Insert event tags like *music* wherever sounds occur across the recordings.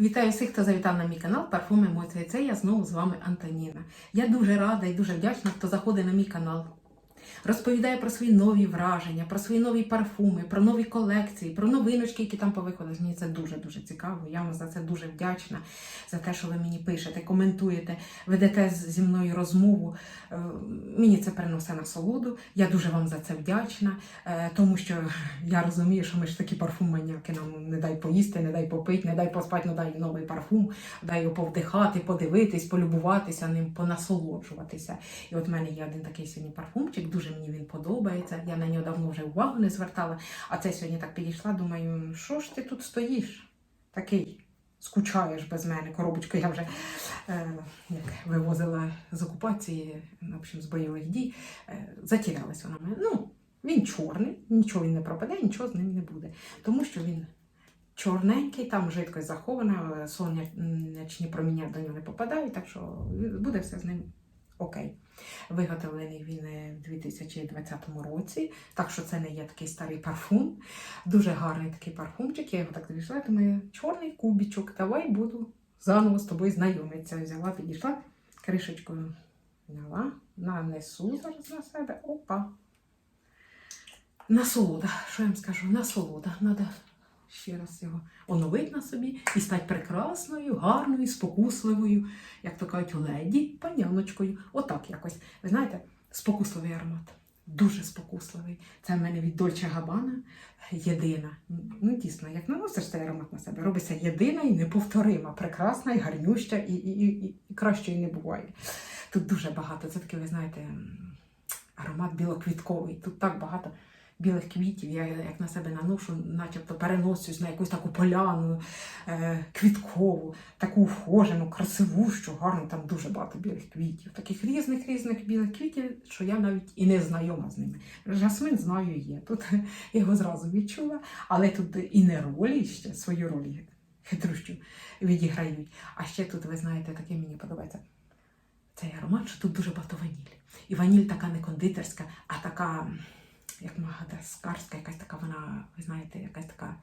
Вітаю всіх, хто завітав на мій канал Парфуми Емоції. Це я знову з вами Антоніна. Я дуже рада і дуже вдячна, хто заходить на мій канал. Розповідає про свої нові враження, про свої нові парфуми, про нові колекції, про новиночки, які там повиходили. Мені це дуже-дуже цікаво. Я вам за це дуже вдячна, за те, що ви мені пишете, коментуєте, ведете зі мною розмову. Е, Мені це приносить насолоду. Я дуже вам за це вдячна, е, тому що я розумію, що ми ж такі парфуманіяки, нам не дай поїсти, не дай попити, не дай поспати, не дай новий парфум, дай його повдихати, подивитись, полюбуватися ним, понасолоджуватися. І от в мене є один такий сьогодні парфумчик, дуже мені він подобається. Я на нього давно вже увагу не звертала. А це сьогодні так підійшла. Думаю, що ж ти тут стоїш? Такий. Скучаєш без мене, коробочку я вже е, як вивозила з окупації, в общем, з бойових дій. Е, затірялась вона мене. Ну, він чорний, нічого він не пропаде, нічого з ним не буде. Тому що він чорненький, там жидкость захована, сонячні проміння до нього не попадають, так що буде все з ним окей. Виготовлений він е, в 2020 році, так що це не є такий старий парфум. Дуже гарний такий парфумчик. Я його так дивішла, думаю, чорний кубічок, давай буду заново з тобою знайомитися. Взяла, підійшла, кришечкою взяла, нанесу зараз на себе. Опа. Насолода, що я вам скажу? Насолода. Надо ще раз його оновити на собі і стати прекрасною, гарною, спокусливою, як то кажуть, леді, паняночкою. Отак якось. Ви знаєте, спокусливий аромат. Дуже спокусливий. Це в мене від Дольче Габана єдина. Ну, дійсно, як наносиш цей аромат на себе, робиться єдина і неповторима, прекрасна і гарнюща, і, і, і, і кращої не буває. Тут дуже багато. Це такий, ви знаєте, аромат білоквітковий. Тут так багато білих квітів. Я як на себе наношу, начебто переносюсь на якусь таку поляну е, квіткову, таку вхожену, красивущу, гарну, там дуже багато білих квітів. Таких різних різних білих квітів, що я навіть і не знайома з ними. Жасмин знаю є. Тут *laughs* його зразу відчула, але тут і не ролі ще свою роль хитрющу відіграють. А ще тут, ви знаєте, таке мені подобається. Цей аромат, що тут дуже багато ванілі. І ваніль така не кондитерська, а така, як магадаскарська, якась така вона, ви знаєте, якась така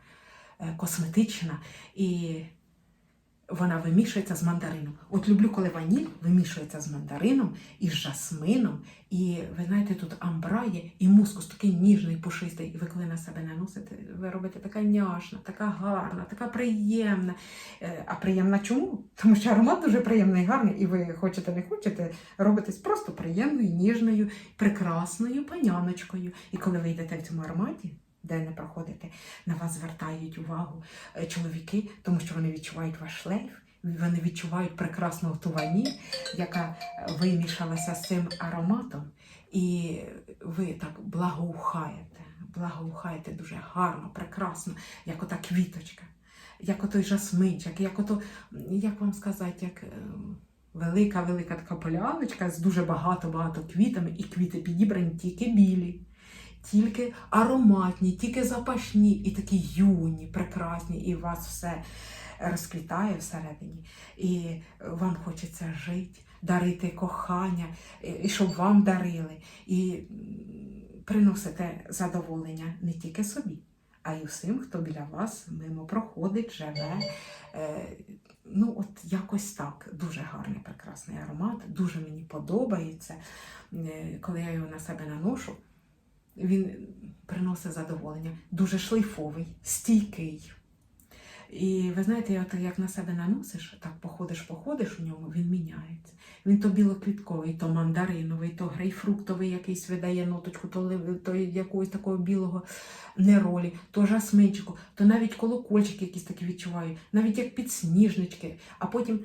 е, косметична. І вона вимішується з мандарином. От люблю, коли ваніль вимішується з мандарином і з жасмином. І ви знаєте, тут амбра є і мускус такий ніжний, пушистий. І ви коли на себе наносите, ви робите така няшна, така гарна, така приємна. Е, А приємна чому? Тому що аромат дуже приємний, гарний, і ви хочете не хочете, робитесь просто приємною, ніжною, прекрасною паняночкою. І коли ви йдете в цьому ароматі, де не проходите, на вас звертають увагу е, чоловіки, тому що вони відчувають ваш шлейф. Вони відчувають прекрасну ту ваніль, яка е, вимішалася з цим ароматом, і ви так благоухаєте, благоухаєте дуже гарно, прекрасно, як ота квіточка, як отой жасминчик, як ото, як вам сказати, як е, велика-велика така поляночка з дуже багато-багато квітами, і квіти підібрані тільки білі тільки ароматні, тільки запашні і такі юні, прекрасні, і у вас все розквітає всередині. І вам хочеться жити, дарити кохання, і- щоб вам дарили. І приносите задоволення не тільки собі, а й усім, хто біля вас мимо проходить, живе. Е, Ну, от якось так. Дуже гарний, прекрасний аромат, дуже мені подобається. Е, Коли я його на себе наношу, він приносить задоволення, дуже шлейфовий, стійкий. І ви знаєте, от як на себе наносиш, так походиш, походиш у ньому, він міняється. Він то білоквітковий, то мандариновий, то грейпфруктовий якийсь видає ноточку, то, то якогось такого білого неролі, то жасминчику, то навіть колокольчики якісь такі відчуваю, навіть як підсніжнички, а потім.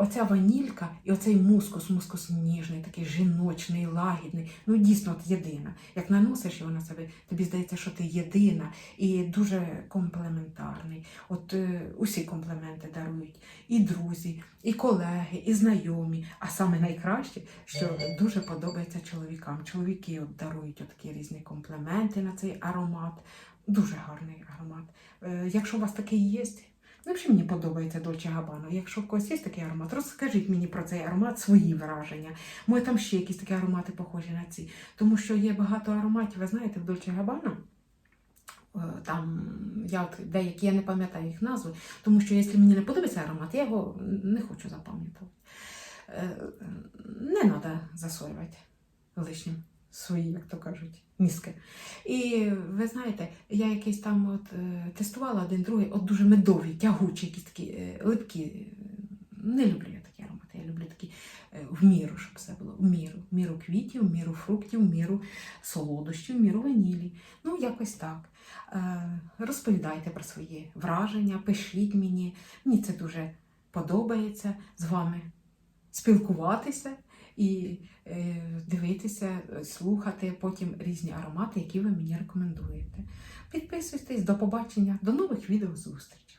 Оця ванілька і оцей мускус, мускус ніжний, такий жіночний, лагідний. Ну дійсно от єдина. Як наносиш його на себе, тобі здається, що ти єдина і дуже комплементарний. От е, усі компліменти дарують і друзі, і колеги, і знайомі. А саме найкраще, що дуже подобається чоловікам. Чоловіки от дарують от такі різні компліменти на цей аромат. Дуже гарний аромат. Е, якщо у вас такий є, взагалі мені подобається Дольче Габано. Якщо в когось є такий аромат, розкажіть мені про цей аромат свої враження. Може, там ще якісь такі аромати похожі на ці. Тому що є багато ароматів, ви знаєте, в Дольче Габано е, там я деякі я не пам'ятаю їх назви, тому що якщо мені не подобається аромат, я його не хочу запам'ятати. Е, Не треба засоювати лишнім свої, як то кажуть, мізки. І ви знаєте, я якийсь там от, е, тестувала один другий, от дуже медові, тягучі, якісь такі е, липкі. Не люблю я такі аромати. Я люблю такі е, в міру, щоб все було. В міру. В міру квітів, в міру фруктів, в міру солодощів, в міру ванілі. Ну, якось так. Е, Розповідайте про свої враження, пишіть мені. Мені це дуже подобається з вами спілкуватися і е, дивитися, е, слухати потім різні аромати, які ви мені рекомендуєте. Підписуйтесь, до побачення, до нових відео зустрічей.